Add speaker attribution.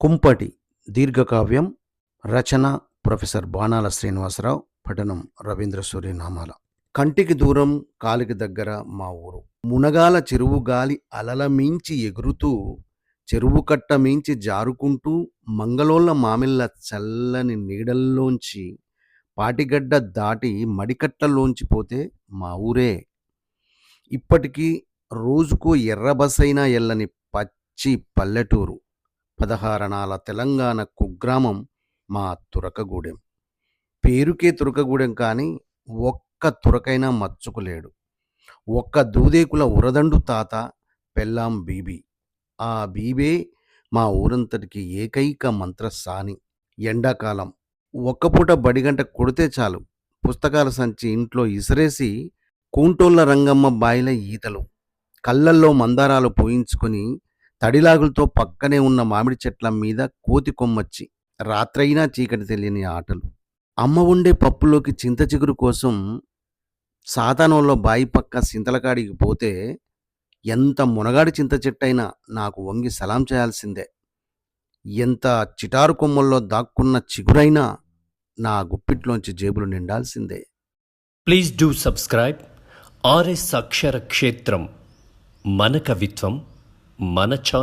Speaker 1: కుంపటి దీర్ఘకావ్యం రచన ప్రొఫెసర్ బాణాల శ్రీనివాసరావు పఠనం రవీంద్ర సూర్యనామాల. కంటికి దూరం కాలికి దగ్గర మా ఊరు. మునగాల చెరువు గాలి అలల మించి ఎగురుతూ చెరువు కట్ట మించి జారుకుంటూ మంగళోళ్ళ మామిళ్ళ చల్లని నీడల్లోంచి పాటిగడ్డ దాటి మడికట్టలోంచి పోతే మా ఊరే. ఇప్పటికీ రోజుకు ఎర్రబసైనా ఎల్లని పచ్చి పల్లెటూరు. పదహారణాల తెలంగాణ కుగ్రామం మా తురకగూడెం పేరుకే తురకగూడెం కానీ ఒక్క తురకైనా మచ్చుకులేడు. ఒక్క దూదేకుల ఉరదండు తాత పెళ్ళాం బీబీ. ఆ బీబే మా ఊరంతటికి ఏకైక మంత్రసాని. ఎండాకాలం ఒక్కపూట బడిగంట కొడితే చాలు. పుస్తకాల సంచి ఇంట్లో ఇసిరేసి కూంటోళ్ళ రంగమ్మ బాయిల ఈతలు. కళ్ళల్లో మందారాలు పోయించుకొని తడిలాగులతో పక్కనే ఉన్న మామిడి చెట్ల మీద కోతి కొమ్మచ్చి రాత్రైనా చీకటి తెలియని ఆటలు. అమ్మ ఉండే పప్పులోకి చింత చిగురు కోసం సాతానంలో బాయి పక్క సింతలకాడికి పోతే ఎంత మునగాడి చింత చెట్టైనా నాకు వంగి సలాం చేయాల్సిందే. ఎంత చిటారు కొమ్మల్లో దాక్కున్న చిగురైనా నా గుప్పిట్లోంచి జేబులు నిండాల్సిందే.
Speaker 2: Please do subscribe RS Akshara Kshetram మన కవిత్వం మన ఛానల్